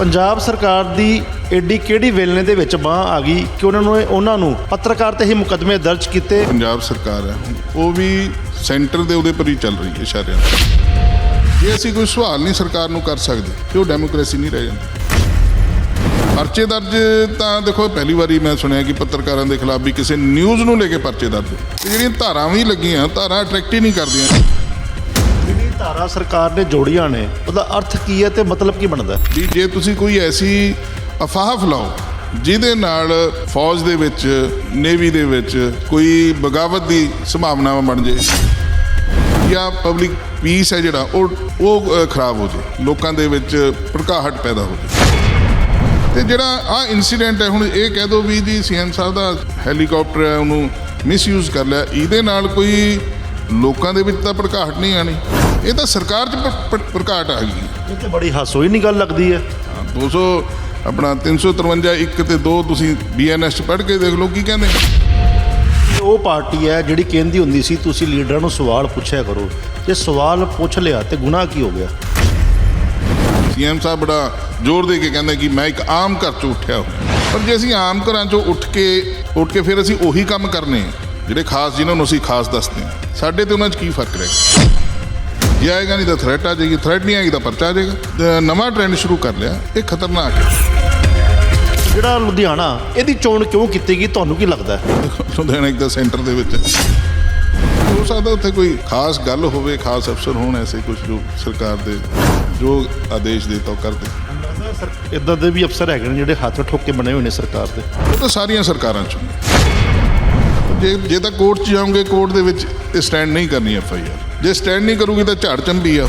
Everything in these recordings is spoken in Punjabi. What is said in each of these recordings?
ਪੰਜਾਬ ਸਰਕਾਰ ਦੀ ਐਡੀ ਕਿਹੜੀ ਵੇਲਣੇ ਦੇ ਵਿੱਚ ਬਾਹ ਆ ਗਈ ਕਿ ਉਹਨਾਂ ਨੂੰ ਉਹਨਾਂ ਨੂੰ ਪੱਤਰਕਾਰ ਤੇ ਹੀ ਮੁਕੱਦਮੇ ਦਰਜ ਕੀਤੇ? ਪੰਜਾਬ ਸਰਕਾਰ ਹੈ। ਉਹ ਵੀ ਸੈਂਟਰ ਦੇ ਉਹਦੇ ਪਰ ਹੀ ਚੱਲ ਰਹੀ ਹੈ ਇਸ਼ਾਰਿਆਂ ਤੇ ਜੇ ਅਸੀਂ ਕੋਈ ਸਵਾਲ ਨਹੀਂ ਸਰਕਾਰ ਨੂੰ ਕਰ ਸਕਦੇ, ਤੇ ਉਹ ਡੈਮੋਕ੍ਰੇਸੀ ਨਹੀਂ ਰਹਿ ਜਾਂਦੀ। ਪਰਚੇ ਦਰਜ ਤਾਂ ਦੇਖੋ, ਪਹਿਲੀ ਵਾਰੀ ਮੈਂ ਸੁਣਿਆ ਕਿ ਪੱਤਰਕਾਰਾਂ ਦੇ ਖਿਲਾਫ ਵੀ ਕਿਸੇ ਨਿਊਜ਼ ਨੂੰ ਲੈ ਕੇ ਪਰਚੇ ਦਰਜ ਤੇ ਜਿਹੜੀਆਂ ਧਾਰਾਂ ਵੀ ਲੱਗੀਆਂ ਧਾਰਾਂ ਅਟਰੈਕਟ ਹੀ ਨਹੀਂ ਕਰਦੀਆਂ। ਧਾਰਾ ਸਰਕਾਰ ਨੇ ਜੋੜੀਆਂ ਨੇ, ਉਹਦਾ ਅਰਥ ਕੀ ਹੈ ਤੇ ਮਤਲਬ ਕੀ ਬਣਦਾ? ਵੀ ਜੇ ਤੁਸੀਂ ਕੋਈ ਐਸੀ ਅਫਵਾਹ ਫੈਲਾਓ, ਜਿਹਦੇ ਨਾਲ ਫੌਜ ਦੇ ਵਿੱਚ, ਨੇਵੀ ਦੇ ਵਿੱਚ ਕੋਈ ਬਗਾਵਤ ਦੀ ਸੰਭਾਵਨਾ ਬਣ ਜੇ, ਜਾਂ ਪਬਲਿਕ ਪੀਸ ਹੈ ਜਿਹੜਾ, ਉਹ ਉਹ ਖਰਾਬ ਹੋ ਜੇ, ਲੋਕਾਂ ਦੇ ਵਿੱਚ ਭੜਕਾਹਟ ਪੈਦਾ ਹੋ ਜੇ। ਤੇ ਜਿਹੜਾ ਆ ਇਨਸੀਡੈਂਟ ਹੈ, ਹੁਣ ਇਹ ਕਹਿ ਦੋ ਵੀ ਜੀ ਸੀਐਮ ਸਾਹਿਬ ਦਾ ਹੈਲੀਕਾਪਟਰ ਹੈ, ਉਹਨੂੰ ਮਿਸਯੂਜ਼ ਕਰ ਲਿਆ, ਇਹਦੇ ਨਾਲ ਕੋਈ ਲੋਕਾਂ ਦੇ ਵਿੱਚ ਤਾਂ ਭੜਕਾਹਟ ਨਹੀਂ ਆਣੀ ਇਹ ਤਾਂ ਸਰਕਾਰ 'ਚ ਭੜਕਾਹਟ ਆ। ਗਈ ਇਹ ਤੇ ਬੜੀ ਹਾਸੋਈ ਨਹੀਂ ਗੱਲ ਲੱਗਦੀ ਹੈ। 200 ਆਪਣਾ 353 1 ਤੇ 2 ਤੁਸੀਂ ਬੀਐਨਐਸ ਚ ਪੜ੍ਹ ਕੇ ਦੇਖ ਲਓ ਕੀ ਕਹਿੰਦੇ। ਉਹ ਪਾਰਟੀ ਹੈ ਜਿਹੜੀ ਕਹਿੰਦੀ ਹੁੰਦੀ ਸੀ ਤੁਸੀਂ ਲੀਡਰਾਂ ਨੂੰ ਸਵਾਲ ਪੁੱਛਿਆ ਕਰੋ। ਜੇ ਸਵਾਲ ਪੁੱਛ ਲਿਆ ਤੇ ਗੁਨਾਹ ਕੀ ਹੋ ਗਿਆ? ਸੀਐਮ ਸਾਹਿਬ ਬੜਾ ਜ਼ੋਰ ਦੇ ਕੇ ਕਹਿੰਦੇ ਕਿ ਮੈਂ ਇੱਕ ਆਮ ਘਰ ਚੋਂ ਉੱਠਿਆ ਪਰ ਜੇ ਅਸੀਂ ਆਮ ਘਰਾਂ ਚੋਂ ਉੱਠ ਕੇ ਉੱਠ ਕੇ ਫਿਰ ਅਸੀਂ ਉਹੀ ਕੰਮ ਕਰਨੇ ਜਿਹੜੇ ਖਾਸ ਜਿਨ੍ਹਾਂ ਨੂੰ ਅਸੀਂ ਖਾਸ ਦੱਸਦੇ ਹਾਂ। ਸਾਡੇ ਤੇ ਉਹਨਾਂ 'ਚ ਕੀ ਫ਼ਰਕ ਰਹੇਗਾ ਜੇ ਆਏਗਾ ਨਹੀਂ ਤਾਂ ਥ੍ਰੈਟ ਆ ਜਾਏਗੀ ਥ੍ਰੈਟ ਨਹੀਂ ਆਏਗੀ ਤਾਂ ਪਰਚਾ ਆ ਜਾਏਗਾ। ਤੇ ਨਵਾਂ ਟ੍ਰੈਂਡ ਸ਼ੁਰੂ ਕਰ ਲਿਆ ਇਹ ਖਤਰਨਾਕ ਹੈ। ਜਿਹੜਾ ਲੁਧਿਆਣਾ ਇਹਦੀ ਚੋਣ ਕਿਉਂ ਕੀਤੀ ਗਈ ਤੁਹਾਨੂੰ ਕੀ ਲੱਗਦਾ ਲੁਧਿਆਣਾ ਇੱਕ ਦਾ ਸੈਂਟਰ ਦੇ ਵਿੱਚ ਹੈ। ਸਕਦਾ ਉੱਥੇ ਕੋਈ ਖਾਸ ਗੱਲ ਹੋਵੇ ਖਾਸ ਅਫਸਰ ਹੋਣ ਐਸੇ ਕੁਝ ਜੋ ਸਰਕਾਰ ਦੇ ਜੋ ਆਦੇਸ਼ ਦੇ ਤਾਂ। ਕਰਦੇ ਇਦਾਂ ਦੇ ਵੀ ਅਫਸਰ ਹੈਗੇ ਨੇ ਜਿਹੜੇ ਹੱਥ ਠੋਕ ਕੇ ਬਣੇ ਹੋਏ ਨੇ ਸਰਕਾਰ ਦੇ। ਉਹ ਤਾਂ ਸਾਰੀਆਂ ਸਰਕਾਰਾਂ ਚ। ਜੇ ਜੇ ਤਾਂ ਕੋਰਟ 'ਚ ਜਾਓਗੇ ਕੋਰਟ ਦੇ ਵਿੱਚ ਇਹ ਸਟੈਂਡ ਨਹੀਂ ਕਰਨੀ ਐਫ ਆਈ ਆਰ। ਜੇ ਸਟੈਂਡ ਨਹੀਂ ਕਰੂਗੀ ਤਾਂ ਝਾੜ ਚੰਬੀ ਆ।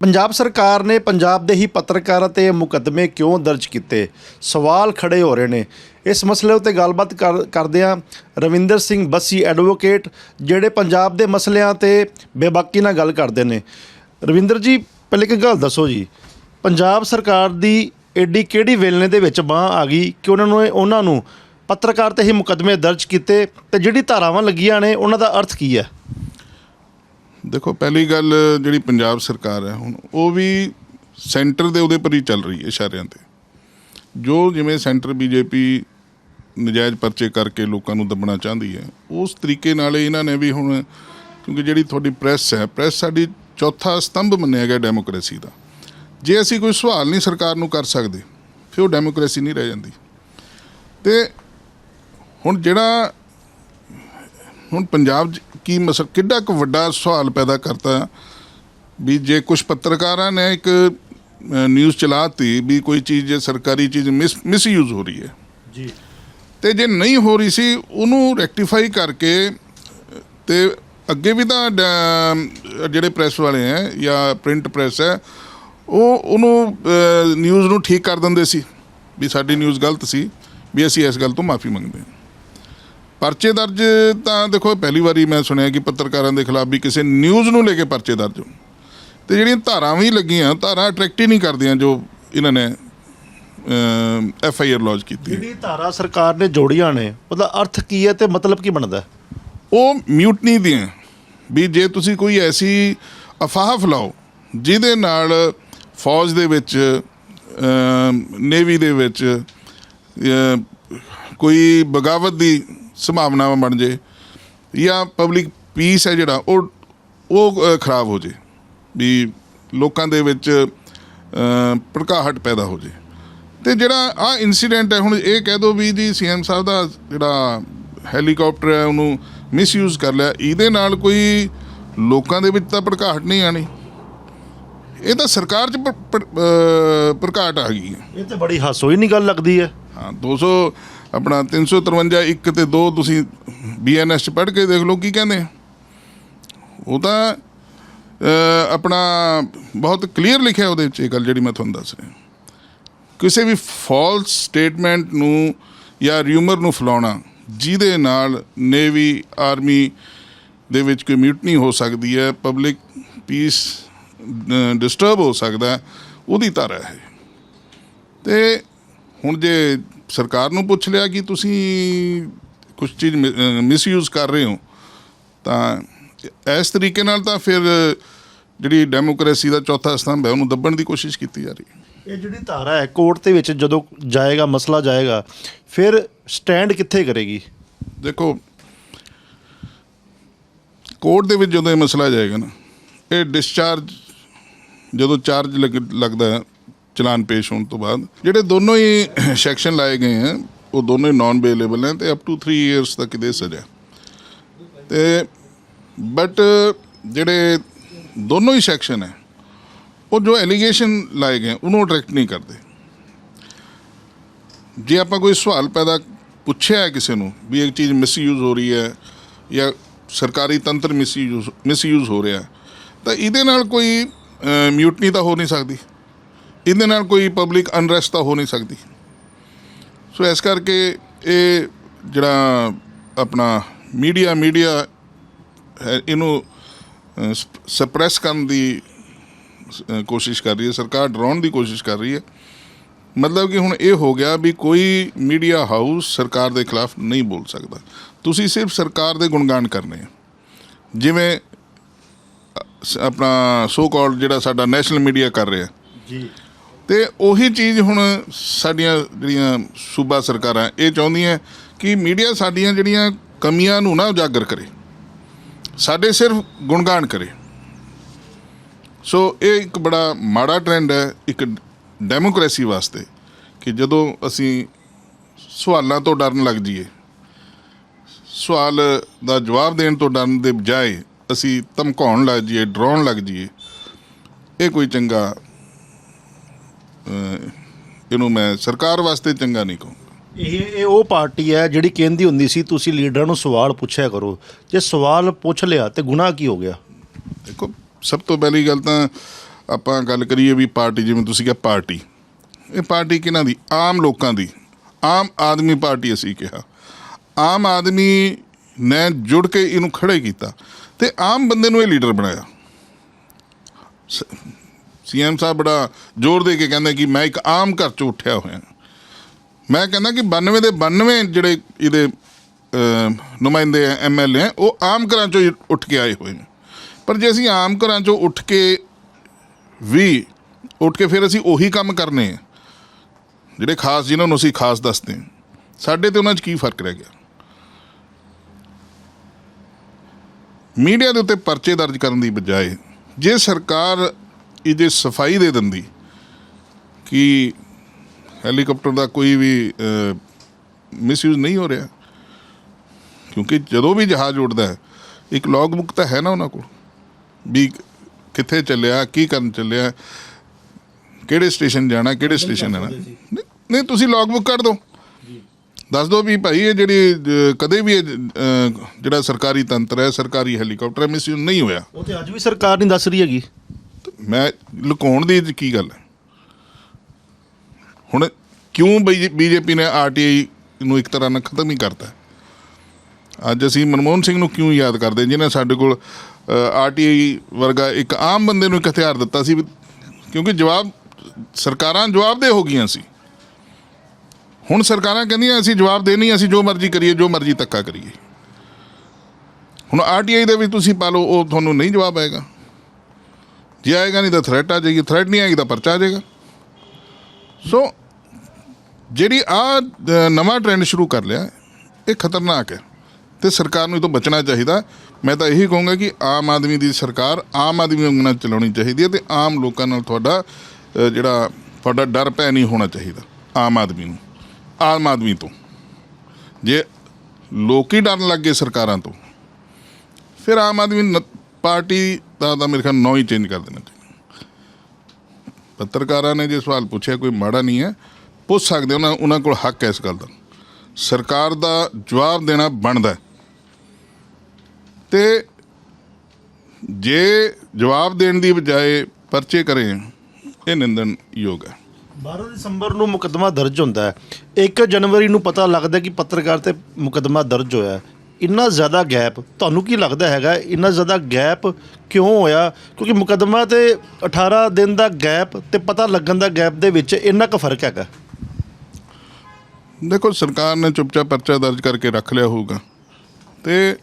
ਪੰਜਾਬ ਸਰਕਾਰ ਨੇ ਪੰਜਾਬ ਦੇ ਹੀ ਪੱਤਰਕਾਰਾਂ ਤੇ ਮੁਕੱਦਮੇ ਕਿਉਂ ਦਰਜ ਕੀਤੇ? ਸਵਾਲ ਖੜੇ ਹੋ ਰਹੇ ਨੇ। ਇਸ ਮਸਲੇ ਉੱਤੇ ਗੱਲਬਾਤ ਕਰ- ਕਰਦੇ ਹਾਂ ਰਵਿੰਦਰ ਸਿੰਘ ਬੱਸੀ ਐਡਵੋਕੇਟ ਜਿਹੜੇ ਪੰਜਾਬ ਦੇ ਮਸਲਿਆਂ ਤੇ ਬੇਬਾਕੀ ਨਾਲ ਗੱਲ ਕਰਦੇ ਨੇ। ਰਵਿੰਦਰ ਜੀ, ਪਹਿਲੇ ਇੱਕ ਗੱਲ ਦੱਸੋ ਜੀ। ਪੰਜਾਬ ਸਰਕਾਰ ਦੀ ਐਡੀ ਕਿਹੜੀ ਵੇਲਣੇ ਦੇ ਵਿੱਚ ਬਾਹ ਆ ਗਈ ਕਿ ਉਹਨਾਂ ਨੂੰ ਉਹਨਾਂ ਨੂੰ ਪੱਤਰਕਾਰ ਤੇ ਹੀ ਮੁਕੱਦਮੇ ਦਰਜ ਕੀਤੇ ਤੇ ਜਿਹੜੀ ਧਾਰਾਵਾਂ ਲੱਗੀਆਂ ਨੇ, ਉਹਨਾਂ ਦਾ ਅਰਥ ਕੀ ਹੈ? ਦੇਖੋ, ਪਹਿਲੀ ਗੱਲ ਜਿਹੜੀ ਪੰਜਾਬ ਸਰਕਾਰ ਹੈ, ਹੁਣ ਉਹ ਵੀ ਸੈਂਟਰ ਦੇ ਉਹਦੇ ਪਰ ਹੀ ਚੱਲ ਰਹੀ ਹੈ ਇਸ਼ਾਰਿਆਂ ਤੇ। ਜੋ ਜਿਵੇਂ ਸੈਂਟਰ ਬੀਜੇਪੀ ਨਜਾਇਜ਼ ਪਰਚੇ ਕਰਕੇ ਲੋਕਾਂ ਨੂੰ ਦੱਬਣਾ ਚਾਹੁੰਦੀ ਹੈ, ਉਸ ਤਰੀਕੇ ਨਾਲ ਇਹਨਾਂ ਨੇ ਵੀ ਹੁਣ, ਕਿਉਂਕਿ ਜਿਹੜੀ ਤੁਹਾਡੀ ਪ੍ਰੈਸ ਹੈ, ਪ੍ਰੈਸ ਸਾਡੀ ਚੌਥਾ ਸਤੰਭ ਮੰਨਿਆ ਗਿਆ ਡੈਮੋਕ੍ਰੇਸੀ ਦਾ। ਜੇ ਅਸੀਂ ਕੋਈ ਸਵਾਲ ਨਹੀਂ ਸਰਕਾਰ ਨੂੰ ਕਰ ਸਕਦੇ, ਫਿਰ ਉਹ ਡੈਮੋਕ੍ਰੇਸੀ ਨਹੀਂ ਰਹਿ ਜਾਂਦੀ। ਤੇ ਹੁਣ ਜਿਹੜਾ ਹੁਣ ਪੰਜਾਬ 'ਚ ਕੀ ਮਸਲ ਕਿੱਡਾ ਕੁ ਵੱਡਾ ਸਵਾਲ ਪੈਦਾ ਕਰਤਾ ਵੀ ਜੇ ਕੁਝ ਪੱਤਰਕਾਰਾਂ ਨੇ ਇੱਕ ਨਿਊਜ਼ ਚਲਾਤੀ ਵੀ ਕੋਈ ਚੀਜ਼ ਜੇ ਸਰਕਾਰੀ ਚੀਜ਼ ਮਿਸ ਮਿਸਯੂਜ਼ ਹੋ ਰਹੀ ਹੈ। ਜੀ। ਤੇ ਜੇ ਨਹੀਂ ਹੋ ਰਹੀ ਸੀ ਉਹਨੂੰ ਰੈਕਟੀਫਾਈ ਕਰਕੇ ਤੇ ਅੱਗੇ ਵੀ ਤਾਂ ਜਿਹੜੇ ਪ੍ਰੈਸ ਵਾਲੇ ਹੈ ਜਾਂ ਪ੍ਰਿੰਟ ਪ੍ਰੈਸ ਹੈ ਉਹ ਉਹਨੂੰ ਨਿਊਜ਼ ਨੂੰ ਠੀਕ ਕਰ ਦਿੰਦੇ ਸੀ ਵੀ ਸਾਡੀ ਨਿਊਜ਼ ਗਲਤ ਸੀ ਵੀ ਅਸੀਂ ਇਸ ਗੱਲ ਤੋਂ ਮਾਫੀ ਮੰਗਦੇ ਹਾਂ। ਪਰਚੇ ਦਰਜ ਤਾਂ ਦੇਖੋ ਪਹਿਲੀ ਵਾਰੀ ਮੈਂ ਸੁਣਿਆ ਕਿ ਪੱਤਰਕਾਰਾਂ ਦੇ ਖਿਲਾਫ ਵੀ ਕਿਸੇ ਨਿਊਜ਼ ਨੂੰ ਲੈ ਕੇ ਪਰਚੇ ਦਰਜ ਹੋਣ। ਤੇ ਜਿਹੜੀਆਂ ਧਾਰਾਂ ਵੀ ਲੱਗੀਆਂ ਧਾਰਾਂ ਅਟਰੈਕਟ ਹੀ ਨਹੀਂ ਕਰਦੀਆਂ ਜੋ ਇਹਨਾਂ ਨੇ ਐਫ ਆਈ ਆਰ ਲੌਂਚ ਕੀਤੀ ਹੈ। ਜਿਹੜੀ ਧਾਰਾ ਸਰਕਾਰ ਨੇ ਜੋੜੀਆਂ ਨੇ ਉਹਦਾ ਅਰਥ ਕੀ ਹੈ ਤੇ ਮਤਲਬ ਕੀ ਬਣਦਾ ਹੈ? ਉਹ ਮਿਊਟਨੀ ਦੀਆਂ। ਵੀ ਜੇ ਤੁਸੀਂ ਕੋਈ ਐਸੀ ਅਫਵਾਹ ਫੈਲਾਓ ਜਿਹਦੇ ਨਾਲ ਫੌਜ ਦੇ ਵਿੱਚ ਨੇਵੀ ਦੇ ਵਿੱਚ ਕੋਈ ਬਗਾਵਤ ਦੀ ਸੰਭਾਵਨਾ ਬਣ ਜੇ ਜਾਂ ਪਬਲਿਕ ਪੀਸ ਹੈ ਜਿਹੜਾ ਉਹ ਉਹ ਖਰਾਬ ਹੋ ਜੇ ਵੀ ਲੋਕਾਂ ਦੇ ਵਿੱਚ ਭੜਕਾਹਟ ਪੈਦਾ ਹੋ ਜੇ। ਤੇ ਜਿਹੜਾ ਆ ਇਨਸੀਡੈਂਟ ਹੈ ਹੁਣ ਇਹ ਕਹਿ ਦੋ ਵੀ ਜੀ ਸੀਐਮ ਸਾਹਿਬ ਦਾ ਜਿਹੜਾ ਹੈਲੀਕਾਪਟਰ ਹੈ ਉਹਨੂੰ ਮਿਸਯੂਜ਼ ਕਰ ਲਿਆ। ਇਹਦੇ ਨਾਲ ਕੋਈ ਲੋਕਾਂ ਦੇ ਵਿੱਚ ਤਾਂ ਭੜਕਾਹਟ ਨਹੀਂ ਆਣੀ ਇਹ ਤਾਂ ਸਰਕਾਰ 'ਚ ਭੜਕਾਹਟ ਆ ਗਈ ਹੈ। ਇਹ ਤੇ ਬੜੀ ਹਾਸੋਈ ਨਹੀਂ ਗੱਲ ਲੱਗਦੀ ਹੈ। ਹਾਂ 200 ਆਪਣਾ 353 1 ਤੇ 2 ਤੁਸੀਂ ਬੀਐਨਐਸ ਚ ਪੜ੍ਹ ਕੇ ਦੇਖ ਲਓ ਕੀ ਕਹਿੰਦੇ ਉਹ ਤਾਂ ਆਪਣਾ ਬਹੁਤ ਕਲੀਅਰ ਲਿਖਿਆ ਉਹਦੇ ਵਿੱਚ ਇਹ ਗੱਲ ਜਿਹੜੀ ਮੈਂ ਤੁਹਾਨੂੰ ਦੱਸ ਰਿਹਾ। ਕਿਸੇ ਵੀ ਫਾਲਸ ਸਟੇਟਮੈਂਟ ਨੂੰ ਜਾਂ ਰਿਊਮਰ ਨੂੰ ਫੈਲਾਉਣਾ, ਜਿਹਦੇ ਨਾਲ ਨੇਵੀ ਆਰਮੀ ਦੇ ਵਿੱਚ ਕੋਈ ਮਿਊਟਨੀ ਹੋ ਸਕਦੀ ਹੈ ਪਬਲਿਕ ਪੀਸ ਡਿਸਟਰਬ ਹੋ ਸਕਦਾ ਉਹਦੀ ਧਾਰਾ ਹੈ। ਤੇ ਹੁਣ ਜੇ ਸਰਕਾਰ ਨੂੰ ਪੁੱਛ ਲਿਆ ਕਿ ਤੁਸੀਂ ਕੁਝ ਚੀਜ਼ ਮਿਸਯੂਜ਼ ਕਰ ਰਹੇ ਹੋ ਤਾਂ ਇਸ ਤਰੀਕੇ ਨਾਲ ਤਾਂ ਫਿਰ ਜਿਹੜੀ ਡੈਮੋਕ੍ਰੇਸੀ ਦਾ ਚੌਥਾ ਸਤੰਭ ਹੈ ਉਹਨੂੰ ਦੱਬਣ ਦੀ ਕੋਸ਼ਿਸ਼ ਕੀਤੀ ਜਾ ਰਹੀ ਹੈ। ਇਹ ਜਿਹੜੀ ਧਾਰਾ ਹੈ ਕੋਰਟ ਦੇ ਵਿੱਚ ਜਦੋਂ ਜਾਏਗਾ ਮਸਲਾ ਜਾਏਗਾ ਫਿਰ ਸਟੈਂਡ ਕਿੱਥੇ ਕਰੇਗੀ? ਦੇਖੋ ਕੋਰਟ ਦੇ ਵਿੱਚ ਜਦੋਂ ਇਹ ਮਸਲਾ ਜਾਏਗਾ ਨਾ ਇਹ ਡਿਸਚਾਰਜ ਜਦੋਂ ਚਾਰਜ ਲੱਗ- ਲੱਗਦਾ ਹੈ ਚਲਾਨ ਪੇਸ਼ ਹੋਣ ਤੋਂ ਬਾਅਦ, ਜਿਹੜੇ ਦੋਨੋਂ ਹੀ ਸੈਕਸ਼ਨ ਲਾਏ ਗਏ ਹਨ ਉਹ ਦੋਨੋਂ ਹੀ ਨਾਨ ਬੇਲੇਬਲ ਹਨ ਤੇ ਅਪ ਟੂ 3 ਇਅਰਸ ਤੱਕ ਦੇ ਸਜ਼ਾ ਤੇ ਬਟ ਜਿਹੜੇ ਦੋਨੋਂ ਹੀ ਸੈਕਸ਼ਨ ਹੈ, ਉਹ ਜੋ ਐਲੀਗੇਸ਼ਨ ਲਾਏ ਗਏ, ਉਹਨੂੰ ਅਟਰੈਕਟ ਨਹੀਂ ਕਰਦੇ। ਜੇ ਆਪਾਂ ਕੋਈ ਸਵਾਲ ਪੈਦਾ ਪੁੱਛਿਆ ਹੈ ਕਿਸੇ ਨੂੰ ਵੀ ਇੱਕ ਚੀਜ਼ ਮਿਸਯੂਜ਼ ਹੋ ਰਹੀ ਹੈ ਜਾਂ ਸਰਕਾਰੀ ਤੰਤਰ ਮਿਸਯੂਜ਼ ਮਿਸਯੂਜ਼ ਹੋ ਰਿਹਾ, ਤਾਂ ਇਹਦੇ ਨਾਲ ਕੋਈ ਮਿਊਟਨੀ ਤਾਂ ਹੋ ਨਹੀਂ ਸਕਦੀ। ਇਹਦੇ ਨਾਲ ਕੋਈ ਪਬਲਿਕ ਅਨਰੈਸਟ ਤਾਂ ਹੋ ਨਹੀਂ ਸਕਦੀ। ਸੋ ਇਸ ਕਰਕੇ ਇਹ ਜਿਹੜਾ ਆਪਣਾ ਮੀਡੀਆ ਮੀਡੀਆ ਹੈ, ਇਹਨੂੰ ਸਪਰੈਸ ਕਰਨ ਦੀ ਕੋਸ਼ਿਸ਼ ਕਰ ਰਹੀ ਹੈ। ਸਰਕਾਰ ਡਰਾਉਣ ਦੀ ਕੋਸ਼ਿਸ਼ ਕਰ ਰਹੀ ਹੈ। ਮਤਲਬ ਕਿ ਹੁਣ ਇਹ ਹੋ ਗਿਆ ਵੀ ਕੋਈ ਮੀਡੀਆ ਹਾਊਸ ਸਰਕਾਰ ਦੇ ਖਿਲਾਫ ਨਹੀਂ ਬੋਲ ਸਕਦਾ। ਤੁਸੀਂ ਸਿਰਫ ਸਰਕਾਰ ਦੇ ਗੁਣਗਾਨ ਕਰਨੇ ਆ। ਜਿਵੇਂ ਆਪਣਾ ਸੋ ਕਾਲਡ ਜਿਹੜਾ ਸਾਡਾ ਨੈਸ਼ਨਲ ਮੀਡੀਆ ਕਰ ਰਿਹਾ। ਜੀ। ਤੇ ਉਹੀ ਚੀਜ਼ ਹੁਣ ਸਾਡੀਆਂ ਜਿਹੜੀਆਂ ਸੂਬਾ ਸਰਕਾਰਾਂ ਇਹ ਚਾਹੁੰਦੀਆਂ ਕਿ ਮੀਡੀਆ ਸਾਡੀਆਂ ਜਿਹੜੀਆਂ ਕਮੀਆਂ ਨੂੰ ਨਾ ਉਜਾਗਰ ਕਰੇ, ਸਾਡੇ ਸਿਰਫ ਗੁਣਗਾਨ ਕਰੇ। ਸੋ ਇਹ ਇੱਕ ਬੜਾ ਮਾੜਾ ਟ੍ਰੈਂਡ ਹੈ, ਇੱਕ ਡੈਮੋਕ੍ਰੇਸੀ ਵਾਸਤੇ ਕਿ ਜਦੋਂ ਅਸੀਂ ਸਵਾਲਾਂ ਤੋਂ ਡਰਨ ਲੱਗ ਜਾਈਏ, ਸਵਾਲ ਦਾ ਜਵਾਬ ਦੇਣ ਤੋਂ ਡਰਨ ਦੇ ਬਜਾਏ ਅਸੀਂ ਧਮਕਾਉਣ ਲੱਗ ਜਾਈਏ, ਡਰਾਉਣ ਲੱਗ ਜਾਈਏ, ਇਹ ਕੋਈ ਚੰਗਾ ਅਹ, ਇਹਨੂੰ ਮੈਂ ਸਰਕਾਰ ਵਾਸਤੇ ਚੰਗਾ ਨਹੀਂ ਕਹੂੰਗਾ। ਇਹ ਇਹ ਉਹ ਪਾਰਟੀ ਹੈ ਜਿਹੜੀ ਕਹਿੰਦੀ ਹੁੰਦੀ ਸੀ ਤੁਸੀਂ ਲੀਡਰਾਂ ਨੂੰ ਸਵਾਲ ਪੁੱਛਿਆ ਕਰੋ। ਜੇ ਸਵਾਲ ਪੁੱਛ ਲਿਆ ਤੇ ਗੁਨਾਹ ਕੀ ਹੋ ਗਿਆ? ਦੇਖੋ ਸਭ ਤੋਂ ਪਹਿਲੀ ਗੱਲ ਤਾਂ ਆਪਾਂ ਗੱਲ ਕਰੀਏ ਵੀ ਪਾਰਟੀ ਜਿਵੇਂ ਤੁਸੀਂ ਕਿਹਾ ਪਾਰਟੀ। ਇਹ ਪਾਰਟੀ ਕਿਹਨਾਂ ਦੀ? ਆਮ ਲੋਕਾਂ ਦੀ। ਆਮ ਆਦਮੀ ਪਾਰਟੀ ਅਸੀਂ ਕਿਹਾ। ਆਮ ਆਦਮੀ ਨੇ ਜੁੜ ਕੇ ਇਹਨੂੰ ਖੜੇ ਕੀਤਾ ਤੇ ਆਮ ਬੰਦੇ ਨੂੰ ਇਹ ਲੀਡਰ ਬਣਾਇਆ। ਸੀਐਮ ਸਾਹਿਬ ਬੜਾ ਜ਼ੋਰ ਦੇ ਕੇ ਕਹਿੰਦੇ ਕਿ ਮੈਂ ਇੱਕ ਆਮ ਘਰ ਚੋਂ ਉੱਠਿਆ ਹੋਇਆ। ਮੈਂ ਕਹਿੰਦਾ ਕਿ 92 ਦੇ 92 ਜਿਹੜੇ ਇਹਦੇ ਅਹ, ਨੁਮਾਇੰਦੇ ਐ ਐਮਐਲਏ ਹੈ ਉਹ ਆਮ ਘਰਾਂ ਚੋਂ ਉੱਠ ਕੇ ਆਏ ਹੋਏ ਨੇ। ਪਰ ਜੇ ਅਸੀਂ ਆਮ ਘਰਾਂ ਚੋਂ ਉੱਠ ਕੇ ਵੀ ਉੱਠ ਕੇ ਫਿਰ ਅਸੀਂ ਉਹੀ ਕੰਮ ਕਰਨੇ ਆ ਜਿਹੜੇ ਖਾਸ ਜਿਨ੍ਹਾਂ ਨੂੰ ਅਸੀਂ ਖਾਸ ਦੱਸਦੇ ਹਾਂ ਸਾਡੇ ਤੇ ਉਹਨਾਂ 'ਚ ਕੀ ਫ਼ਰਕ ਰਹਿ ਗਿਆ? ਮੀਡੀਆ ਦੇ ਉੱਤੇ ਪਰਚੇ ਦਰਜ ਕਰਨ ਦੀ ਬਜਾਏ ਜੇ ਸਰਕਾਰ ਇਹਦੇ ਸਫ਼ਾਈ ਦੇ ਦਿੰਦੀ ਕਿ ਹੈਲੀਕਾਪਟਰ ਦਾ ਕੋਈ ਵੀ ਮਿਸਯੂਜ਼ ਨਹੀਂ ਹੋ ਰਿਹਾ। ਕਿਉਂਕਿ ਜਦੋਂ ਵੀ ਜਹਾਜ਼ ਉੱਡਦਾ ਹੈ ਇੱਕ ਲੌਗ ਬੁੱਕ ਤਾਂ ਹੈ ਨਾ ਉਹਨਾਂ ਕੋਲ ਵੀ ਕਿੱਥੇ ਚੱਲਿਆ ਕੀ ਕਰਨ ਚੱਲਿਆ ਕਿਹੜੇ ਸਟੇਸ਼ਨ ਜਾਣਾ ਕਿਹੜੇ ਸਟੇਸ਼ਨ ਆਣਾ। ਨਹੀਂ ਨਹੀਂ, ਤੁਸੀਂ ਲੌਗ ਬੁੱਕ ਕੱਢ ਦਿਓ। ਦੱਸ ਦਿਓ ਵੀ ਭਾਈ ਇਹ ਜਿਹੜੀ ਕਦੇ ਵੀ ਜਿਹੜਾ ਸਰਕਾਰੀ ਤੰਤਰ ਹੈ ਸਰਕਾਰੀ ਹੈਲੀਕਾਪਟਰ ਮਿਸਯੂਜ਼ ਨਹੀਂ ਹੋਇਆ। ਉਹ ਤੇ ਅੱਜ ਵੀ ਸਰਕਾਰ ਨਹੀਂ ਦੱਸ ਰਹੀ ਹੈਗੀ। ਮੈਂ ਲੁਕਾਉਣ ਦੀ ਕੀ ਗੱਲ ਹੈ? ਹੁਣ ਕਿਉਂ ਬੀਜੇਪੀ ਨੇ ਆਰਟੀਆਈ ਨੂੰ ਇੱਕ ਤਰ੍ਹਾਂ ਨਾਲ ਖਤਮ ਹੀ ਕਰਤਾ ਅੱਜ ਅਸੀਂ ਮਨਮੋਹਨ ਸਿੰਘ ਨੂੰ ਕਿਉਂ ਯਾਦ ਕਰਦੇ ਜਿਹਨੇ ਸਾਡੇ ਕੋਲ ਆਰਟੀਆਈ ਵਰਗਾ ਇੱਕ ਆਮ ਬੰਦੇ ਨੂੰ ਇੱਕ ਹਥਿਆਰ ਦਿੱਤਾ ਸੀ ਵੀ- ਕਿਉਂਕਿ ਜਵਾਬ, ਸਰਕਾਰਾਂ ਜਵਾਬਦੇ ਹੋ ਗਈਆਂ ਸੀ। ਹੁਣ ਸਰਕਾਰਾਂ ਕਹਿੰਦੀਆਂ ਅਸੀਂ ਜਵਾਬ ਦੇ ਨਹੀਂ, ਅਸੀਂ ਜੋ ਮਰਜ਼ੀ ਕਰੀਏ, ਜੋ ਮਰਜ਼ੀ ਧੱਕਾ ਕਰੀਏ। ਹੁਣ ਆਰਟੀਆਈ ਦੇ ਵਿੱਚ ਤੁਸੀਂ ਪਾ ਲਓ, ਉਹ ਤੁਹਾਨੂੰ ਨਹੀਂ ਜਵਾਬ ਆਏਗਾ। ਜੇ ਆਏਗਾ ਨਹੀਂ ਤਾਂ ਥ੍ਰੈਟ ਆ ਜਾਏਗੀ ਥ੍ਰੈਟ ਨਹੀਂ ਆਏਗੀ ਤਾਂ ਪਰਚਾ ਆ ਜਾਏਗਾ। ਸੋ ਜਿਹੜੀ ਆ ਨਵਾਂ ਟ੍ਰੈਂਡ ਸ਼ੁਰੂ ਕਰ ਲਿਆ, ਇਹ ਖਤਰਨਾਕ ਹੈ ਤੇ ਸਰਕਾਰ ਨੂੰ ਇਹ ਤੋਂ ਬਚਣਾ ਚਾਹੀਦਾ। ਮੈਂ ਤਾਂ ਇਹੀ ਕਹੂੰਗਾ ਕਿ ਆਮ ਆਦਮੀ ਦੀ ਸਰਕਾਰ ਆਮ ਆਦਮੀ ਵਾਂਗ ਨਾਲ ਚਲਾਉਣੀ ਚਾਹੀਦੀ ਹੈ ਤੇ ਆਮ ਲੋਕਾਂ ਨਾਲ ਤੁਹਾਡਾ ਜਿਹੜਾ ਤੁਹਾਡਾ ਡਰ ਭੈ ਨਹੀਂ ਹੋਣਾ ਚਾਹੀਦਾ, ਆਮ ਆਦਮੀ ਨੂੰ, ਆਮ ਆਦਮੀ ਤੋਂ। ਜੇ ਲੋਕੀ ਡਰਨ ਲੱਗ ਗਏ ਸਰਕਾਰਾਂ ਤੋਂ, ਫਿਰ ਆਮ ਆਦਮੀ ਨ- ਪਾਰਟੀ ਦਾ ਤਾਂ ਮੇਰੇ ਖਿਆਲ ਨਾਂ ਹੀ ਚੇਂਜ ਕਰ ਦੇਣਾ ਚਾਹੀਦਾ। ਪੱਤਰਕਾਰਾਂ ਨੇ ਜੇ ਸਵਾਲ ਪੁੱਛਿਆ, ਕੋਈ ਮਾੜਾ ਨਹੀਂ ਹੈ। ਪੁੱਛ ਸਕਦੇ ਉਹਨਾਂ ਉਹਨਾਂ ਕੋਲ ਹੱਕ ਹੈ ਇਸ ਗੱਲ ਦਾ। ਸਰਕਾਰ ਦਾ ਜਵਾਬ ਦੇਣਾ ਬਣਦਾ ਤੇ ਜੇ ਜਵਾਬ ਦੇਣ ਦੀ ਬਜਾਏ ਪਰਚੇ ਕਰੇ, ਇਹ ਨਿੰਦਨ ਯੋਗ ਹੈ। 12 ਦਸੰਬਰ ਨੂੰ ਮੁਕੱਦਮਾ ਦਰਜ ਹੁੰਦਾ ਹੈ। 1 ਜਨਵਰੀ ਨੂੰ ਪਤਾ ਲੱਗਦਾ ਕਿ ਪੱਤਰਕਾਰ ਤੇ ਮੁਕੱਦਮਾ ਦਰਜ ਹੋਇਆ ਇੰਨਾ ਜ਼ਿਆਦਾ ਗੈਪ ਤੁਹਾਨੂੰ ਕੀ ਲੱਗਦਾ ਹੈਗਾ ਇੰਨਾ ਜ਼ਿਆਦਾ ਗੈਪ ਕਿਉਂ ਹੋਇਆ? ਕਿਉਂਕਿ ਮੁਕੱਦਮਾ ਤੇ 18 ਦਿਨ ਦਾ ਗੈਪ ਤੇ ਪਤਾ ਲੱਗਣ ਦਾ ਗੈਪ ਦੇ ਵਿੱਚ ਇੰਨਾ ਕੁ ਫ਼ਰਕ ਹੈਗਾ। ਦੇਖੋ ਸਰਕਾਰ ਨੇ ਚੁੱਪਚਾਪ ਪਰਚਾ ਦਰਜ ਕਰਕੇ ਰੱਖ ਲਿਆ ਹੋਊਗਾ ਤੇ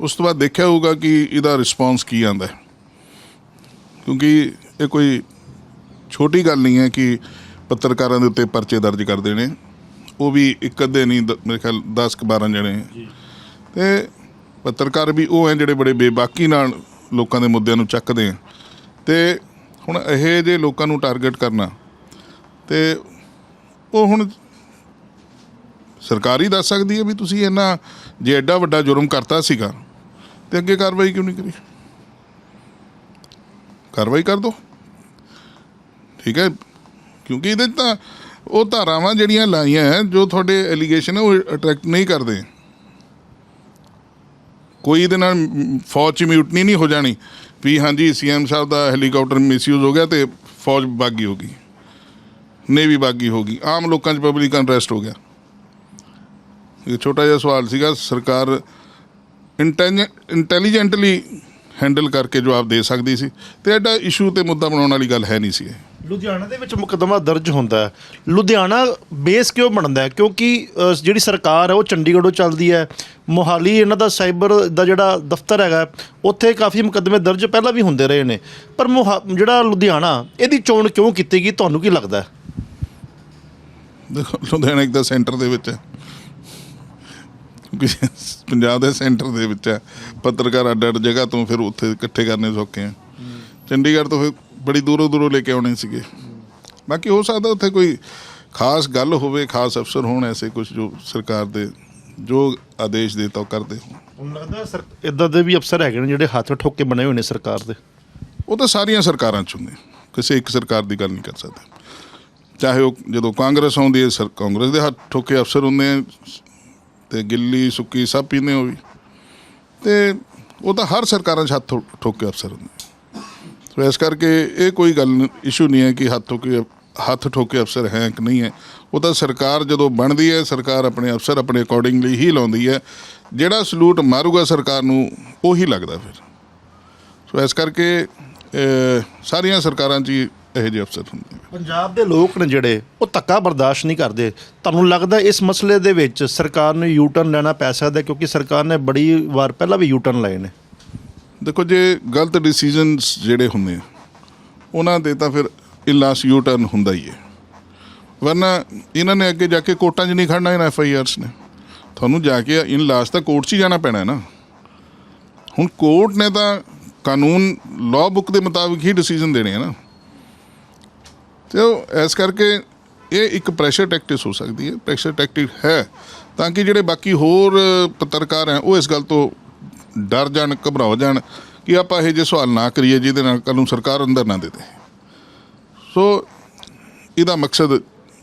ਉਸ ਤੋਂ ਬਾਅਦ ਦੇਖਿਆ ਹੋਊਗਾ ਕਿ ਇਹਦਾ ਰਿਸਪੌਂਸ ਕੀ ਆਂਦਾ ਹੈ। ਕਿਉਂਕਿ ਇਹ ਕੋਈ ਛੋਟੀ ਗੱਲ ਨਹੀਂ ਹੈ ਕਿ ਪੱਤਰਕਾਰਾਂ ਦੇ ਉੱਤੇ ਪਰਚੇ ਦਰਜ ਕਰ ਦੇਣੇ। ਉਹ ਵੀ ਇੱਕ ਅੱਧੇ ਨਹੀਂ ਮੇਰੇ ਖਿਆਲ 10 ਕੁ 12 ਜਣੇ ਤੇ ਪੱਤਰਕਾਰ ਵੀ ਉਹ ਹੈ ਜਿਹੜੇ ਬੜੇ ਬੇਬਾਕੀ ਨਾਲ ਲੋਕਾਂ ਦੇ ਮੁੱਦਿਆਂ ਨੂੰ ਚੱਕਦੇ ਆ। ਤੇ ਹੁਣ ਇਹ ਜੇ ਲੋਕਾਂ ਨੂੰ ਟਾਰਗੇਟ ਕਰਨਾ ਤੇ ਉਹ ਹੁਣ ਸਰਕਾਰ ਹੀ ਦੱਸ ਸਕਦੀ ਹੈ ਵੀ ਤੁਸੀਂ ਇਹਨਾਂ ਜੇ ਐਡਾ ਵੱਡਾ ਜੁਰਮ ਕਰਤਾ ਸੀਗਾ ਤੇ ਅੱਗੇ ਕਾਰਵਾਈ ਕਿਉਂ ਨਹੀਂ ਕਰੀ? ਕਾਰਵਾਈ ਕਰ ਦੋ। ਠੀਕ ਹੈ ਕਿਉਂਕਿ ਇਹਦੇ 'ਚ ਤਾਂ ਉਹ ਧਾਰਾਵਾਂ ਜਿਹੜੀਆਂ ਲਾਈਆਂ ਹੈ, ਜੋ ਤੁਹਾਡੇ ਐਲੀਗੇਸ਼ਨ ਉਹ ਅਟਰੈਕਟ ਨਹੀਂ ਕਰਦੇ। ਕੋਈ ਇਹਦੇ ਨਾਲ ਫੌਜ 'ਚ ਮਿਊਟਨੀ ਨਹੀਂ ਹੋ ਜਾਣੀ ਵੀ ਹਾਂਜੀ ਸੀਐਮ ਸਾਹਿਬ ਦਾ ਹੈਲੀਕਾਪਟਰ ਮਿਸਯੂਜ਼ ਹੋ ਗਿਆ ਤੇ ਫੌਜ ਬਾਗੀ ਹੋ ਗਈ। ਨੇਵੀ ਬਾਗੀ ਹੋ ਗਈ। ਆਮ ਲੋਕਾਂ 'ਚ ਪਬਲਿਕ ਅਨਰੈਸਟ ਹੋ ਗਿਆ। ਇਹ ਛੋਟਾ ਜਿਹਾ ਸਵਾਲ ਸੀਗਾ, ਸਰਕਾਰ ਇੰਟੈਲੀਜੈਂਟਲੀ ਹੈਂਡਲ ਕਰਕੇ ਜਵਾਬ ਦੇ ਸਕਦੀ ਸੀ ਤੇ ਐਡਾ ਇਸ਼ੂ ਤੇ ਮੁੱਦਾ ਬਣਾਉਣ ਵਾਲੀ ਗੱਲ ਹੈ ਨਹੀਂ ਸੀ ਇਹ। ਲੁਧਿਆਣਾ ਦੇ ਵਿੱਚ ਮੁਕੱਦਮਾ ਦਰਜ ਹੁੰਦਾ ਹੈ। ਲੁਧਿਆਣਾ ਬੇਸ ਕਿਉਂ ਬਣਦਾ ਹੈ? ਕਿਉਂਕਿ ਅ, ਜਿਹੜੀ ਸਰਕਾਰ ਹੈ ਉਹ ਚੰਡੀਗੜ੍ਹੋਂ ਚੱਲਦੀ ਹੈ। ਮੋਹਾਲੀ ਇਹਨਾਂ ਦਾ ਸਾਈਬਰ ਦਾ ਜਿਹੜਾ ਦਫ਼ਤਰ ਹੈਗਾ ਉੱਥੇ ਕਾਫੀ ਮੁਕੱਦਮੇ ਦਰਜ ਪਹਿਲਾਂ ਵੀ ਹੁੰਦੇ ਰਹੇ ਨੇ। ਪਰ ਮੋਹਾ- ਜਿਹੜਾ ਲੁਧਿਆਣਾ ਇਹਦੀ ਚੋਣ ਕਿਉਂ ਕੀਤੀ ਗਈ? ਤੁਹਾਨੂੰ ਕੀ ਲੱਗਦਾ ਹੈ? ਦੇਖੋ ਲੁਧਿਆਣਾ ਇੱਕ ਤਾਂ ਸੈਂਟਰ ਦੇ ਵਿੱਚ ਹੈ। ਪੰਜਾਬ ਦੇ ਸੈਂਟਰ ਦੇ ਵਿੱਚ ਹੈ। ਪੱਤਰਕਾਰ ਅੱਡ ਅੱਡ ਜਗ੍ਹਾ ਤੋਂ ਫਿਰ ਉੱਥੇ ਇਕੱਠੇ ਕਰਨੇ ਸੌਖੇ ਆ। ਚੰਡੀਗੜ੍ਹ ਤੋਂ ਫਿਰ ਬੜੀ ਦੂਰੋਂ ਦੂਰੋਂ ਲੈ ਕੇ ਆਉਣੇ ਸੀਗੇ। ਬਾਕੀ ਹੋ ਸਕਦਾ ਉੱਥੇ ਕੋਈ ਖਾਸ ਗੱਲ ਹੋਵੇ ਖਾਸ ਅਫਸਰ ਹੋਣ ਐਸੇ ਕੁਝ ਜੋ ਸਰਕਾਰ ਦੇ ਜੋ ਆਦੇਸ਼ ਦੇਤਾ ਉਹ ਕਰਦੇ ਹੋਣ। ਤੁਹਾਨੂੰ ਲੱਗਦਾ ਸਰ ਇਦਾਂ ਦੇ ਵੀ ਅਫਸਰ ਹੈਗੇ ਨੇ ਜਿਹੜੇ ਹੱਥ ਠੋਕ ਕੇ ਬਣੇ ਹੋਏ ਨੇ ਸਰਕਾਰ ਦੇ। ਉਹ ਤਾਂ ਸਾਰੀਆਂ ਸਰਕਾਰਾਂ ਚ ਹੁੰਦੇ ਕਿਸੇ ਇੱਕ ਸਰਕਾਰ ਦੀ ਗੱਲ ਨਹੀਂ ਕਰ ਸਕਦੇ। ਚਾਹੇ ਉਹ ਜਦੋਂ ਕਾਂਗਰਸ ਆਉਂਦੀ ਹੈ ਸਰ ਕਾਂਗਰਸ ਦੇ ਹੱਥ ਠੋਕੇ ਅਫਸਰ ਹੁੰਦੇ ਆ ਤੇ ਗਿੱਲੀ, ਸੁੱਕੀ ਸਭ ਪੀਂਦੇ ਹੋ ਵੀ। ਤੇ ਉਹ ਤਾਂ ਹਰ ਸਰਕਾਰਾਂ 'ਚ ਹੱਥ ਠੋ- ਠੋਕੇ ਅਫਸਰ ਹੁੰਦੇ ਸੋ ਇਸ ਕਰਕੇ ਇਹ ਕੋਈ ਗੱਲ ਇਸ਼ੂ ਨਹੀਂ ਹੈ ਕਿ ਹੱਥ ਠੋਕੇ ਹੱਥ ਠੋਕੇ ਅਫਸਰ ਹੈ ਕਿ ਨਹੀਂ ਹੈ। ਉਹ ਤਾਂ ਸਰਕਾਰ ਜਦੋਂ ਬਣਦੀ ਹੈ, ਸਰਕਾਰ ਆਪਣੇ ਅਫਸਰ ਆਪਣੇ ਅਕੋਰਡਿੰਗਲੀ ਹੀ ਲਾਉਂਦੀ ਹੈ। ਜਿਹੜਾ ਸਲੂਟ ਮਾਰੂਗਾ ਸਰਕਾਰ ਨੂੰ, ਉਹੀ ਲੱਗਦਾ ਫਿਰ। ਸੋ ਇਸ ਕਰਕੇ ਸਾਰੀਆਂ ਸਰਕਾਰਾਂ 'ਚ ਹੀ ਇਹੋ ਜਿਹੇ ਅਫਸਰ ਹੁੰਦੇ ਨੇ। ਪੰਜਾਬ ਦੇ ਲੋਕ ਨੇ ਜਿਹੜੇ ਉਹ ਧੱਕਾ ਬਰਦਾਸ਼ਤ ਨਹੀਂ ਕਰਦੇ। ਤੁਹਾਨੂੰ ਲੱਗਦਾ ਇਸ ਮਸਲੇ ਦੇ ਵਿੱਚ ਸਰਕਾਰ ਨੂੰ ਯੂ ਟਰਨ ਲੈਣਾ ਪੈ ਸਕਦਾ ਹੈ? ਕਿਉਂਕਿ ਸਰਕਾਰ ਨੇ ਬੜੀ ਵਾਰ ਪਹਿਲਾਂ ਵੀ ਯੂ ਟਰਨ ਲਏ ਨੇ? ਦੇਖੋ ਜੇ ਗਲਤ ਡਿਸੀਜਨਸ ਜਿਹੜੇ ਹੁੰਦੇ ਆ ਉਹਨਾਂ ਦੇ ਤਾਂ ਫਿਰ ਇਲਾਸ ਯੂ ਟਰਨ ਹੁੰਦਾ ਹੀ ਹੈ। ਵਰਨਾ ਇਹਨਾਂ ਨੇ ਅੱਗੇ ਜਾ ਕੇ ਕੋਰਟਾਂ 'ਚ ਨਹੀਂ ਖੜਨਾ ਇਹਨਾਂ ਐਫ ਆਈ ਆਰਸ ਨੇ। ਤੁਹਾਨੂੰ ਜਾ ਕੇ ਇਨ ਲਾਸ ਤਾਂ ਕੋਰਟ 'ਚ ਹੀ ਜਾਣਾ ਪੈਣਾ ਹੈ ਨਾ। ਹੁਣ ਕੋਰਟ ਨੇ ਤਾਂ ਕਾਨੂੰਨ ਲਾਅ ਬੁੱਕ ਦੇ ਮੁਤਾਬਿਕ ਹੀ ਡਿਸੀਜਨ ਦੇਣੇ ਆ ਨਾ। ਤੇ ਉਹ ਇਸ ਕਰਕੇ ਇਹ ਇੱਕ ਪ੍ਰੈਸ਼ਰ ਟੈਕਟਿਸ ਹੋ ਸਕਦੀ ਹੈ ਪ੍ਰੈਸ਼ਰ ਟੈਕਟਿਕ ਹੈ। ਤਾਂ ਕਿ ਜਿਹੜੇ ਬਾਕੀ ਹੋਰ ਪੱਤਰਕਾਰ ਹੈ, ਉਹ ਇਸ ਗੱਲ ਤੋਂ ਡਰ ਜਾਣ, ਘਬਰਾਓ ਜਾਣ ਕਿ ਆਪਾਂ ਇਹ ਜਿਹੇ ਸਵਾਲ ਨਾ ਕਰੀਏ, ਜਿਹਦੇ ਨਾਲ ਕੱਲ ਨੂੰ ਸਰਕਾਰ ਅੰਦਰ ਨਾ ਦੇ ਦੇ। ਸੋ ਇਹਦਾ ਮਕਸਦ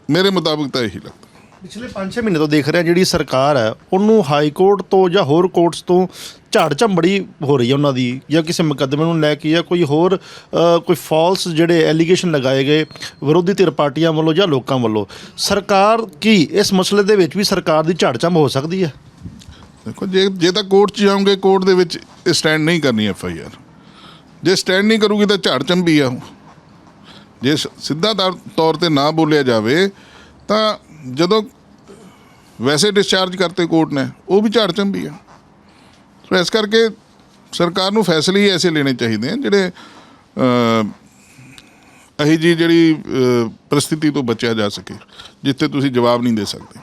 ਮੇਰੇ ਮੁਤਾਬਿਕ ਤਾਂ ਇਹੀ ਲੱਗਦਾ। ਪਿਛਲੇ 5-6 ਮਹੀਨੇ ਤੋਂ ਦੇਖ ਰਿਹਾ ਜਿਹੜੀ ਸਰਕਾਰ ਹੈ, ਉਹਨੂੰ ਹਾਈ ਕੋਰਟ ਤੋਂ ਜਾਂ ਹੋਰ ਕੋਰਟਸ ਤੋਂ ਝਾੜ ਝੰਬੜੀ ਹੋ ਰਹੀ ਹੈ ਉਹਨਾਂ ਦੀ ਜਾਂ ਕਿਸੇ ਮੁਕੱਦਮੇ ਨੂੰ ਲੈ ਕੇ ਜਾਂ ਕੋਈ ਹੋਰ ਅ, ਕੋਈ ਫਾਲਸ ਜਿਹੜੇ ਐਲੀਗੇਸ਼ਨ ਲਗਾਏ ਗਏ ਵਿਰੋਧੀ ਧਿਰ ਪਾਰਟੀਆਂ ਵੱਲੋਂ ਜਾਂ ਲੋਕਾਂ ਵੱਲੋਂ। ਸਰਕਾਰ ਕੀ ਇਸ ਮਸਲੇ ਦੇ ਵਿੱਚ ਵੀ ਸਰਕਾਰ ਦੀ ਝਾੜ ਝੰਬ ਹੋ ਸਕਦੀ ਹੈ? ਦੇਖੋ ਜੇ ਜੇ ਤਾਂ ਕੋਰਟ 'ਚ ਜਾਓਗੇ ਕੋਰਟ ਦੇ ਵਿੱਚ ਇਹ ਸਟੈਂਡ ਨਹੀਂ ਕਰਨੀ ਐਫ ਆਈ ਆਰ। ਜੇ ਸਟੈਂਡ ਨਹੀਂ ਕਰੂਗੀ ਤਾਂ ਝਾੜ ਚੰਬੀ ਆ ਉਹ। ਜੇ ਸ- ਸਿੱਧਾ ਤੌਰ- ਤੌਰ ਤੇ ਨਾ ਬੋਲਿਆ ਜਾਵੇ ਤਾਂ ਜਦੋਂ ਵੈਸੇ ਡਿਸਚਾਰਜ ਕਰਤੇ ਕੋਰਟ ਨੇ ਉਹ ਵੀ ਝਾੜ ਚੰਬੀ ਆ। ਸੋ ਇਸ ਕਰਕੇ ਸਰਕਾਰ ਨੂੰ ਫੈਸਲੇ ਹੀ ਐਸੇ ਲੈਣੇ ਚਾਹੀਦੇ ਆ ਜਿਹੜੇ ਅ, ਅਹੀ ਜੀ ਜਿਹੜੀ ਅ, ਪਰਿਸਥਿਤੀ ਤੋਂ ਬਚਿਆ ਜਾ ਸਕੇ ਜਿੱਥੇ ਤੁਸੀਂ ਜਵਾਬ ਨਹੀਂ ਦੇ ਸਕਦੇ।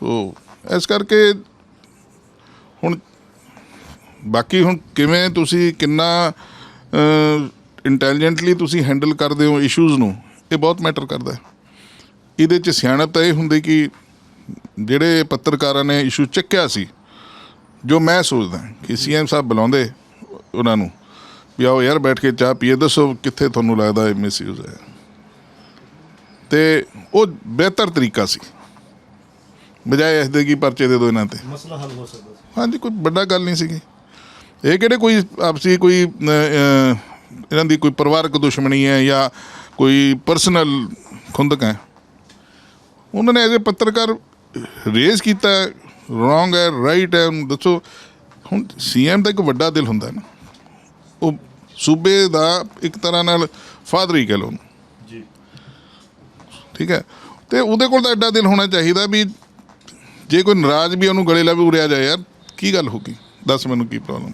ਸੋ ਇਸ ਕਰਕੇ ਹੁਣ ਬਾਕੀ ਹੁਣ ਕਿਵੇਂ ਤੁਸੀਂ ਕਿੰਨਾ ਇੰਟੈਲੀਜੈਂਟਲੀ ਤੁਸੀਂ ਹੈਂਡਲ ਕਰਦੇ ਹੋ ਇਸ਼ੂਜ਼ ਨੂੰ ਇਹ ਬਹੁਤ ਮੈਟਰ ਕਰਦਾ ਹੈ। ਇਹਦੇ ਚ ਸਿਆਣਪ ਤਾਂ ਇਹ ਹੁੰਦੀ ਕਿ ਜਿਹੜੇ ਪੱਤਰਕਾਰਾਂ ਨੇ ਇਸ਼ੂ ਚੱਕਿਆ ਸੀ ਜੋ ਮੈਂ ਸੋਚਦਾ ਕਿ ਸੀਐਮ ਸਾਹਿਬ ਬੁਲਾਉਂਦੇ ਉਹਨਾਂ ਨੂੰ ਵੀ ਆਓ ਯਾਰ ਬੈਠ ਕੇ ਚਾਹ ਪੀਏ ਦੱਸੋ ਕਿੱਥੇ ਤੁਹਾਨੂੰ ਲੱਗਦਾ ਇਹ ਮਿਸਯੂਜ਼ ਹੈ ਤੇ ਉਹ ਬਿਹਤਰ ਤਰੀਕਾ ਸੀ। ਬਜਾਏ ਇਸ ਦੇ ਕੀ ਪਰਚੇ ਦੇ ਦੋ ਇਹਨਾਂ ਤੇ। ਮਸਲਾ ਹੱਲ ਹੋ ਸਕਦਾ ਹਾਂਜੀ ਕੋਈ ਵੱਡਾ ਗੱਲ ਨਹੀਂ ਸੀਗੀ। ਇਹ ਕਿਹੜੇ ਕੋਈ ਆਪਸੀ ਕੋਈ ਇਹਨਾਂ ਦੀ ਕੋਈ ਪਰਿਵਾਰਕ ਦੁਸ਼ਮਣੀ ਹੈ ਜਾਂ ਕੋਈ ਪਰਸਨਲ ਖੁੰਦਕ ਹੈ? ਉਹਨਾਂ ਨੇ ਐਜ਼ ਅ ਪੱਤਰਕਾਰ ਰੇਜ਼ ਕੀਤਾ ਰੋਂਗ ਹੈ ਰਾਈਟ ਹੈ ਦੱਸੋ। ਹੁਣ ਸੀਐਮ ਦਾ ਇੱਕ ਵੱਡਾ ਦਿਲ ਹੁੰਦਾ ਹੈ ਨਾ। ਉਹ ਸੂਬੇ ਦਾ ਇੱਕ ਤਰ੍ਹਾਂ ਨਾਲ ਫਾਦਰ ਹੀ ਕਹਿ। ਜੀ। ਠੀਕ ਹੈ। ਤੇ ਉਹਦੇ ਕੋਲ ਤਾਂ ਐਡਾ ਦਿਲ ਹੋਣਾ ਚਾਹੀਦਾ ਵੀ ਜੇ ਕੋਈ ਨਾਰਾਜ਼ ਵੀ ਉਹਨੂੰ ਗਲੇ ਲਾ ਵੀ ਉਰਿਆ ਜਾਏ ਯਾਰ ਕੀ ਗੱਲ ਹੋ ਗਈ? ਦੱਸ ਮੈਨੂੰ ਕੀ ਪ੍ਰੋਬਲਮ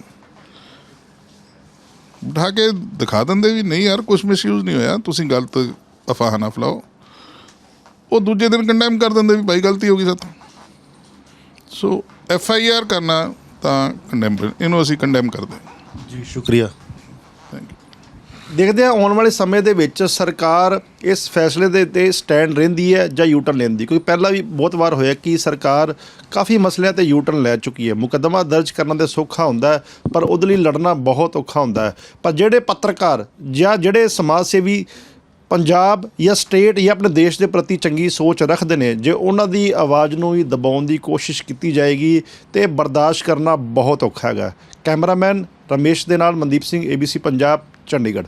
ਬਿਠਾ ਕੇ ਦਿਖਾ ਦਿੰਦੇ ਵੀ ਨਹੀਂ ਯਾਰ ਕੁਝ ਮਿਸਯੂਜ਼ ਨਹੀਂ ਹੋਇਆ ਤੁਸੀਂ ਗਲਤ ਅਫਵਾਹ ਨਾ ਫੈਲਾਓ। ਉਹ ਦੂਜੇ ਦਿਨ ਕੰਡੈਮ ਕਰ ਦਿੰਦੇ ਵੀ ਭਾਈ ਗਲਤੀ ਹੋ ਗਈ ਸਾਥੋਂ ਸੋ ਐਫ ਆਈ ਆਰ ਕਰਨਾ ਤਾਂ ਕੰਡੈਮ ਇਹਨੂੰ ਅਸੀਂ ਕੰਡੈਮ ਕਰਦੇ ਹਾਂ। ਜੀ ਸ਼ੁਕਰੀਆ। ਥੈਂਕ ਯੂ ਦੇਖਦੇ ਹਾਂ ਆਉਣ ਵਾਲੇ ਸਮੇਂ ਦੇ ਵਿੱਚ ਸਰਕਾਰ ਇਸ ਫੈਸਲੇ ਦੇ ਤੇ ਸਟੈਂਡ ਰਹਿੰਦੀ ਹੈ ਜਾਂ ਯੂਟਰਨ ਲੈਂਦੀ ਕਿਉਂਕਿ ਪਹਿਲਾਂ ਵੀ ਬਹੁਤ ਵਾਰ ਹੋਇਆ ਕਿ ਸਰਕਾਰ ਕਾਫੀ ਮਸਲਿਆਂ ਤੇ ਯੂਟਰਨ ਲੈ ਚੁੱਕੀ ਹੈ। ਮੁਕੱਦਮਾ ਦਰਜ ਕਰਨ ਦੇ ਸੌਖਾ ਹੁੰਦਾ ਹੈ ਪਰ ਉਹਦੇ ਲਈ ਲੜਨਾ ਬਹੁਤ ਔਖਾ ਹੁੰਦਾ ਹੈ। ਪਰ ਜਿਹੜੇ ਪੱਤਰਕਾਰ ਜਾਂ ਜਿਹੜੇ ਸਮਾਜ ਸੇਵੀ ਪੰਜਾਬ ਜਾਂ ਸਟੇਟ ਜਾਂ ਆਪਣੇ ਦੇਸ਼ ਦੇ ਪ੍ਰਤੀ ਚੰਗੀ ਸੋਚ ਰੱਖਦੇ ਨੇ, ਜੇ ਉਹਨਾਂ ਦੀ ਆਵਾਜ਼ ਨੂੰ ਹੀ ਦਬਾਉਣ ਦੀ ਕੋਸ਼ਿਸ਼ ਕੀਤੀ ਜਾਏਗੀ, ਤੇ ਬਰਦਾਸ਼ਤ ਕਰਨਾ ਬਹੁਤ ਔਖਾ ਹੈਗਾ। ਕੈਮਰਾਮੈਨ ਰਮੇਸ਼ ਦੇ ਨਾਲ ਮਨਦੀਪ ਸਿੰਘ ABC ਪੰਜਾਬ, ਚੰਡੀਗੜ੍ਹ।